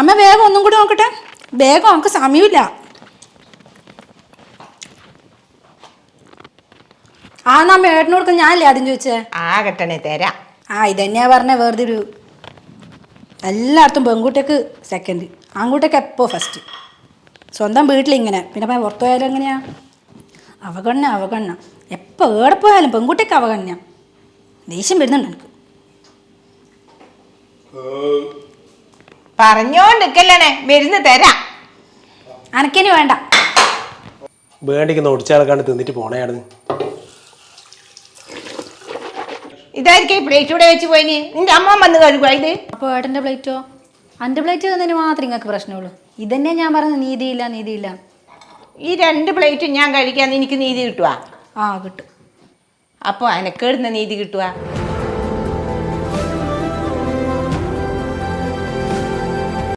അമ്മ വേഗം ഒന്നും കൂടി നോക്കട്ടെ. വേഗം നമുക്ക് സമയമില്ല. ആ നമ്മ ഏട്ടനോട് ഞാനല്ലേ ആദ്യം ചോദിച്ചേ? കെട്ടണേ തരാം. ആ ഇതന്നെയാ പറഞ്ഞ വേറെ ഒരു എല്ലായിടത്തും പെൺകുട്ടിക്ക് സെക്കൻഡ് ആൺകുട്ടിയൊക്കെ എപ്പോൾ ഫസ്റ്റ് സ്വന്തം വീട്ടിലിങ്ങനെ. പിന്നെ പുറത്തു പോയാലും എങ്ങനെയാ? അവഗണന അവഗണന. എപ്പോൾ ഏടെ പോയാലും പെൺകുട്ടിക്ക് അവഗണന. ദേഷ്യം വരുന്നുണ്ട് എനിക്ക്. പറഞ്ഞോണ്ടിരിക്കല്ലേ മരുന്ന് തരാം. അനക്കിനി വേണ്ട. വേണ്ടിക്കുന്ന ഒടിച്ചാളക്കാണ്ട് തിന്നിട്ട് പോണേയായിരുന്നു ഇതായിരിക്കും പ്ലേറ്റ് കൂടെ വെച്ച് പോയി നിന്റെ അമ്മ വന്ന് കഴുകുക ഇത്? അപ്പോൾ ഏട്ടന്റെ പ്ലേറ്റോ എന്റെ പ്ലേറ്റ് തന്നതിന് മാത്രം നിങ്ങൾക്ക് പ്രശ്നമുള്ളൂ. ഇതന്നെ ഞാൻ പറയുന്നത് നീതിയില്ല നീതിയില്ല. ഈ രണ്ട് പ്ലേറ്റും ഞാൻ കഴിക്കാൻ എനിക്ക് നീതി കിട്ടുക ആ കിട്ടും. അപ്പോൾ അനക്കേടുന്ന നീതി കിട്ടുക